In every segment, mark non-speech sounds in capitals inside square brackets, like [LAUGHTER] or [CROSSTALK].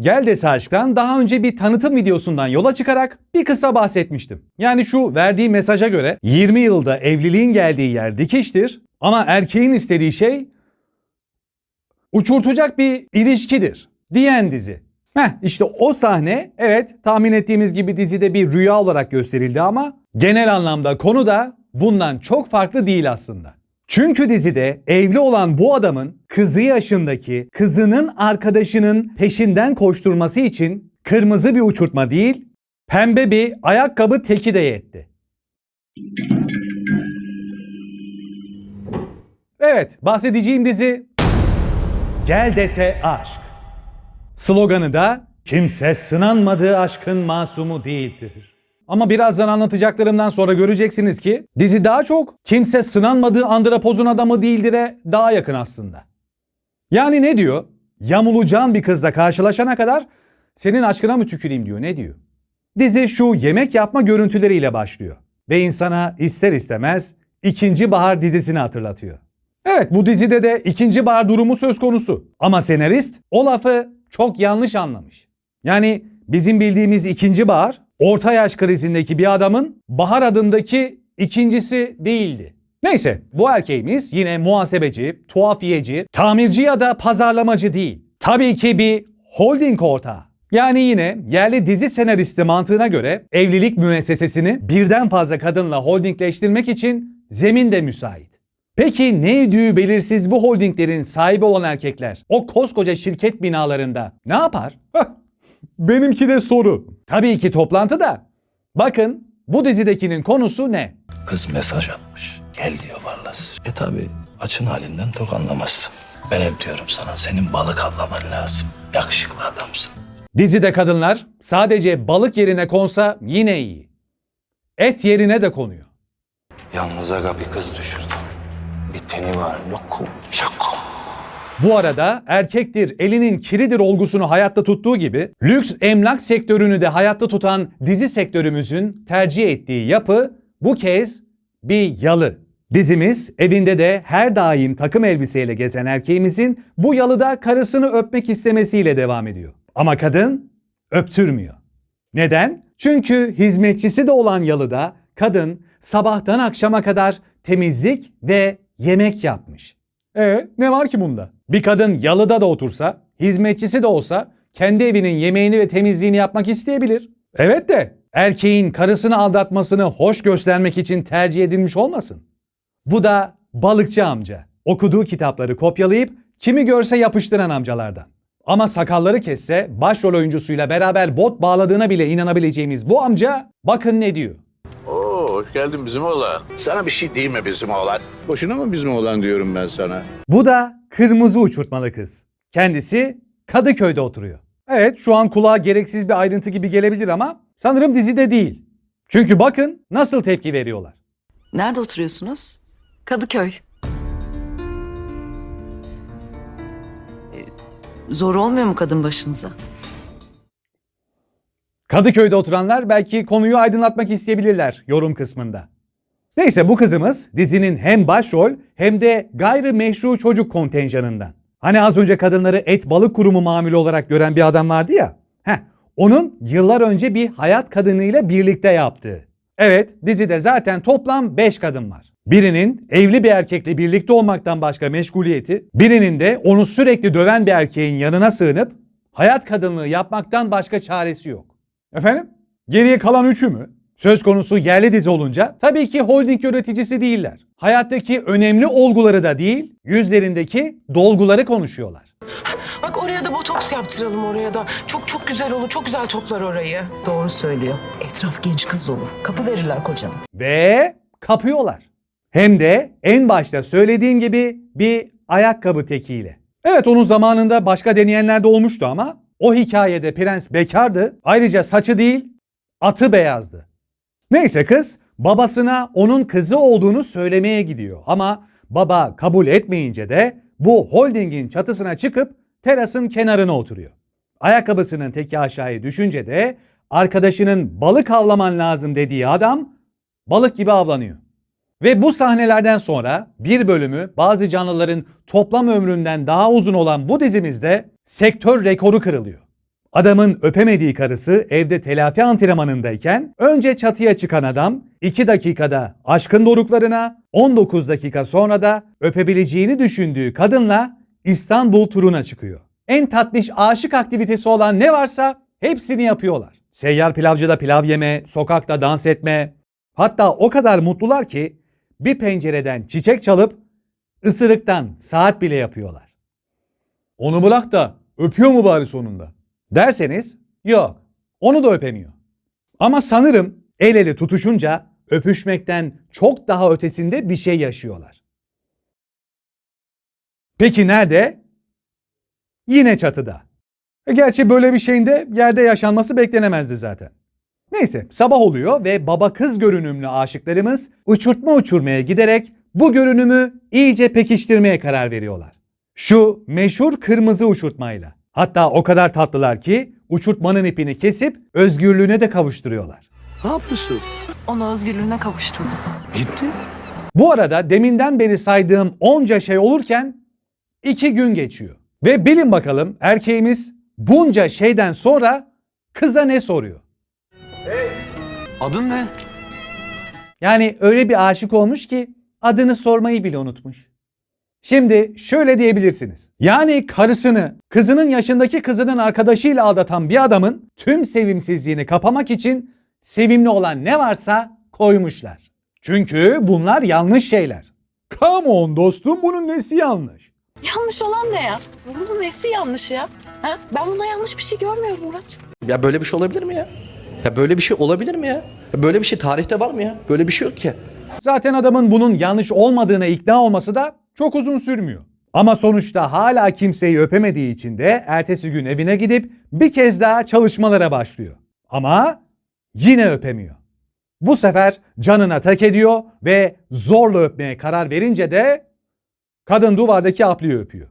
Gel Dese Aşk'tan daha önce bir tanıtım videosundan yola çıkarak bir kısa bahsetmiştim. Yani şu verdiği mesaja göre 20 yılda evliliğin geldiği yer dikiştir ama erkeğin istediği şey uçurtacak bir ilişkidir diyen dizi. Heh işte o sahne evet tahmin ettiğimiz gibi dizide bir rüya olarak gösterildi ama genel anlamda konu da bundan çok farklı değil aslında. Çünkü dizide evli olan bu adamın kızı yaşındaki kızının arkadaşının peşinden koşturması için kırmızı bir uçurtma değil, pembe bir ayakkabı teki de yetti. Evet, bahsedeceğim dizi Gel dese aşk. Sloganı da kimse sınanmadığı aşkın masumu değildir. Ama birazdan anlatacaklarımdan sonra göreceksiniz ki dizi daha çok kimse sınanmadığı andropozun adamı değildir'e daha yakın aslında. Yani ne diyor? Yamulacağın bir kızla karşılaşana kadar senin aşkına mı tüküreyim diyor. Ne diyor? Dizi şu yemek yapma görüntüleriyle başlıyor. Ve insana ister istemez ikinci bahar dizisini hatırlatıyor. Evet bu dizide de ikinci bahar durumu söz konusu. Ama senarist o lafı çok yanlış anlamış. Yani bizim bildiğimiz ikinci bahar orta yaş krizindeki bir adamın Bahar adındaki ikincisi değildi. Neyse bu erkeğimiz yine muhasebeci, tuhafiyeci, tamirci ya da pazarlamacı değil. Tabii ki bir holding ortağı. Yani yine yerli dizi senaristi mantığına göre evlilik müessesesini birden fazla kadınla holdingleştirmek için zemin de müsait. Peki ne idüğü belirsiz bu holdinglerin sahibi olan erkekler o koskoca şirket binalarında ne yapar? Benimki de soru. Tabii ki toplantıda. Bakın bu dizidekinin konusu ne? Kız mesaj atmış. Gel diyor varlas. E tabi açın halinden tok anlamazsın. Ben hep diyorum sana senin balık avlaman lazım. Yakışıklı adamsın. Dizide kadınlar sadece balık yerine konsa yine iyi. Et yerine de konuyor. Yalnız aga bir kız düşürdüm. Bir teni var lokum lokum. Bu arada erkektir elinin kiridir olgusunu hayatta tuttuğu gibi lüks emlak sektörünü de hayatta tutan dizi sektörümüzün tercih ettiği yapı bu kez bir yalı. Dizimiz evinde de her daim takım elbiseyle gezen erkeğimizin bu yalıda karısını öpmek istemesiyle devam ediyor. Ama kadın öptürmüyor. Neden? Çünkü hizmetçisi de olan yalıda kadın sabahtan akşama kadar temizlik ve yemek yapmış. E ne var ki bunda? Bir kadın yalıda da otursa, hizmetçisi de olsa kendi evinin yemeğini ve temizliğini yapmak isteyebilir. Evet de erkeğin karısını aldatmasını hoş göstermek için tercih edilmiş olmasın. Bu da balıkçı amca. Okuduğu kitapları kopyalayıp kimi görse yapıştıran amcalardan. Ama sakalları kesse başrol oyuncusuyla beraber bot bağladığına bile inanabileceğimiz bu amca bakın ne diyor. Oo, hoş geldin bizim oğlan. Sana bir şey değil mi bizim oğlan? Boşuna mı bizim oğlan diyorum ben sana? Bu da kırmızı uçurtmalı kız. Kendisi Kadıköy'de oturuyor. Evet şu an kulağa gereksiz bir ayrıntı gibi gelebilir ama sanırım dizide değil. Çünkü bakın nasıl tepki veriyorlar. Nerede oturuyorsunuz? Kadıköy. Ee, Zor olmuyor mu kadın başınıza? Kadıköy'de oturanlar belki konuyu aydınlatmak isteyebilirler yorum kısmında. Neyse bu kızımız dizinin hem başrol hem de gayrimeşru çocuk kontenjanından. Hani az önce kadınları et balık kurumu mamülü olarak gören bir adam vardı ya. Heh, onun yıllar önce bir hayat kadınıyla birlikte yaptığı. Evet dizide zaten toplam 5 kadın var. Birinin evli bir erkekle birlikte olmaktan başka meşguliyeti, birinin de onu sürekli döven bir erkeğin yanına sığınıp hayat kadınlığı yapmaktan başka çaresi yok. Efendim? Geriye kalan üçü mü? Söz konusu yerli dizi olunca tabii ki holding yöneticisi değiller. Hayattaki önemli olguları da değil, yüzlerindeki dolguları konuşuyorlar. Bak oraya da botoks yaptıralım oraya da. Çok çok güzel olur. Çok güzel toplar orayı. Doğru söylüyor. Etraf genç kız dolu. Kapı verirler kocanın. Ve kapıyorlar. Hem de en başta söylediğim gibi bir ayakkabı tekiyle. Evet onun zamanında başka deneyenler de olmuştu ama o hikayede prens bekardı. Ayrıca saçı değil atı beyazdı. Neyse kız babasına onun kızı olduğunu söylemeye gidiyor ama baba kabul etmeyince de bu holdingin çatısına çıkıp terasın kenarına oturuyor. Ayakkabısının teki aşağıya düşünce de arkadaşının balık avlaman lazım dediği adam balık gibi avlanıyor. Ve bu sahnelerden sonra bir bölümü bazı canlıların toplam ömründen daha uzun olan bu dizimizde sektör rekoru kırılıyor. Adamın öpemediği karısı evde telafi antrenmanındayken önce çatıya çıkan adam 2 dakikada aşkın doruklarına 19 dakika sonra da öpebileceğini düşündüğü kadınla İstanbul turuna çıkıyor. En tatlış aşık aktivitesi olan ne varsa hepsini yapıyorlar. Seyyar pilavcıda pilav yeme, sokakta dans etme. Hatta o kadar mutlular ki bir pencereden çiçek çalıp ısırıktan saat bile yapıyorlar. Onu bırak da öpüyor mu bari sonunda? Derseniz yok. Onu da öpemiyor. Ama sanırım el ele tutuşunca öpüşmekten çok daha ötesinde bir şey yaşıyorlar. Peki nerede? Yine çatıda. E gerçi böyle bir şeyin de yerde yaşanması beklenemezdi zaten. Neyse sabah oluyor ve baba kız görünümlü aşıklarımız uçurtma uçurmaya giderek bu görünümü iyice pekiştirmeye karar veriyorlar. Şu meşhur kırmızı uçurtmayla. Hatta o kadar tatlılar ki uçurtmanın ipini kesip özgürlüğüne de kavuşturuyorlar. Ne yapıyorsun? Onu özgürlüğüne kavuşturdum. Gitti. Bu arada deminden beri saydığım onca şey olurken iki gün geçiyor. Ve bilin bakalım erkeğimiz bunca şeyden sonra kıza ne soruyor? Adın ne? Yani öyle bir aşık olmuş ki adını sormayı bile unutmuş. Şimdi şöyle diyebilirsiniz. Yani karısını, kızının yaşındaki kızının arkadaşıyla aldatan bir adamın tüm sevimsizliğini kapamak için sevimli olan ne varsa koymuşlar. Çünkü bunlar yanlış şeyler. Come on dostum bunun nesi yanlış? Yanlış olan ne ya? Bunun nesi yanlış ya? Ha? Ben bunda yanlış bir şey görmüyorum Murat. Ya böyle bir şey olabilir mi ya? Ya böyle bir şey olabilir mi ya? Ya Böyle bir şey tarihte var mı ya? Böyle bir şey yok ki. Zaten adamın bunun yanlış olmadığına ikna olması da çok uzun sürmüyor. Ama sonuçta hala kimseyi öpemediği için de ertesi gün evine gidip bir kez daha çalışmalara başlıyor. Ama yine öpemiyor. Bu sefer canına tak ediyor ve zorla öpmeye karar verince de kadın duvardaki apliyi öpüyor.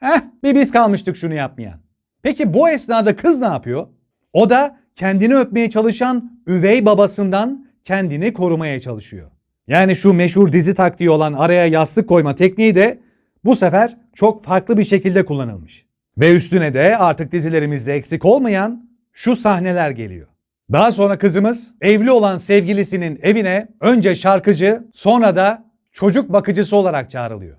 Heh, bir biz kalmıştık şunu yapmayan. Peki bu esnada kız ne yapıyor? O da kendini öpmeye çalışan üvey babasından kendini korumaya çalışıyor. Yani şu meşhur dizi taktiği olan araya yastık koyma tekniği de bu sefer çok farklı bir şekilde kullanılmış. Ve üstüne de artık dizilerimizde eksik olmayan şu sahneler geliyor. Daha sonra kızımız evli olan sevgilisinin evine önce şarkıcı sonra da çocuk bakıcısı olarak çağrılıyor.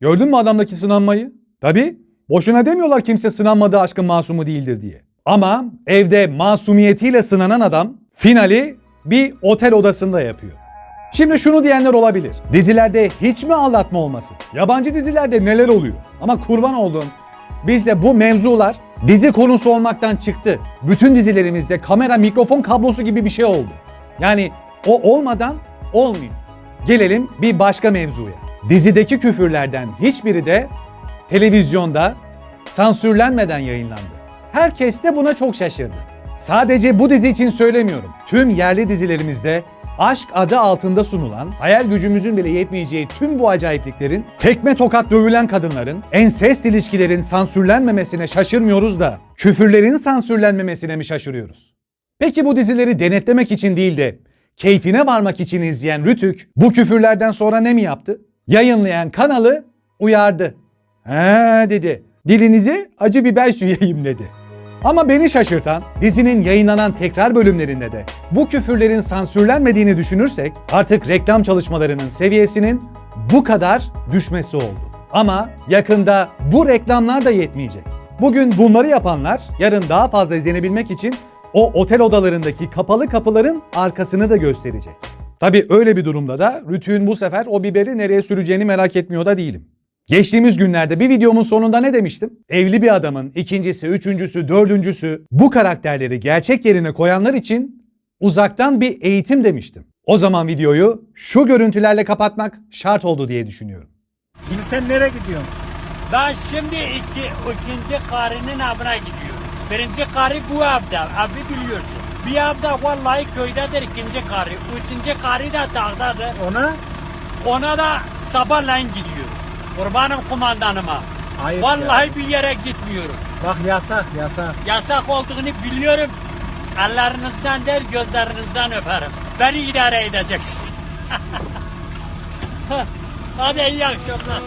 Gördün mü adamdaki sınanmayı? Tabi boşuna demiyorlar kimse sınanmadığı aşkın masumu değildir diye. Ama evde masumiyetiyle sınanan adam finali bir otel odasında yapıyor. Şimdi şunu diyenler olabilir. Dizilerde hiç mi aldatma olmasın? Yabancı dizilerde neler oluyor? Ama kurban olduğum bizde bu mevzular dizi konusu olmaktan çıktı. Bütün dizilerimizde kamera mikrofon kablosu gibi bir şey oldu. Yani o olmadan olmuyor. Gelelim bir başka mevzuya. Dizideki küfürlerden hiçbiri de televizyonda sansürlenmeden yayınlandı. Herkes de buna çok şaşırdı. Sadece bu dizi için söylemiyorum. Tüm yerli dizilerimizde aşk adı altında sunulan, hayal gücümüzün bile yetmeyeceği tüm bu acayipliklerin, tekme tokat dövülen kadınların, ensest ilişkilerin sansürlenmemesine şaşırmıyoruz da, küfürlerin sansürlenmemesine mi şaşırıyoruz? Peki bu dizileri denetlemek için değil de keyfine varmak için izleyen Rütük bu küfürlerden sonra ne mi yaptı? Yayınlayan kanalı uyardı. He dedi. Dilinize acı biber süreyim dedi. Ama beni şaşırtan dizinin yayınlanan tekrar bölümlerinde de bu küfürlerin sansürlenmediğini düşünürsek artık reklam çalışmalarının seviyesinin bu kadar düşmesi oldu. Ama yakında bu reklamlar da yetmeyecek. Bugün bunları yapanlar yarın daha fazla izlenebilmek için o otel odalarındaki kapalı kapıların arkasını da gösterecek. Tabii öyle bir durumda da Rütü'nün bu sefer o biberi nereye süreceğini merak etmiyor da değilim. Geçtiğimiz günlerde bir videomun sonunda ne demiştim? Evli bir adamın ikincisi, üçüncüsü, dördüncüsü bu karakterleri gerçek yerine koyanlar için uzaktan bir eğitim demiştim. O zaman videoyu şu görüntülerle kapatmak şart oldu diye düşünüyorum. Şimdi sen nereye gidiyorsun? Ben şimdi iki, ikinci karının avına gidiyorum. Birinci karı bu evde, evi biliyorsun. Bir evde vallahi köydedir ikinci karı. Üçüncü karı da dağdadır. Ona? Ona da sabahleyin gidiyorum. Kurbanım kumandanıma. Hayır Vallahi bir yere gitmiyorum. Bak yasak yasak. Yasak olduğunu biliyorum. Ellerinizden değil gözlerinizden öperim. Beni idare edeceksiniz. [LAUGHS] Hadi iyi akşamlar.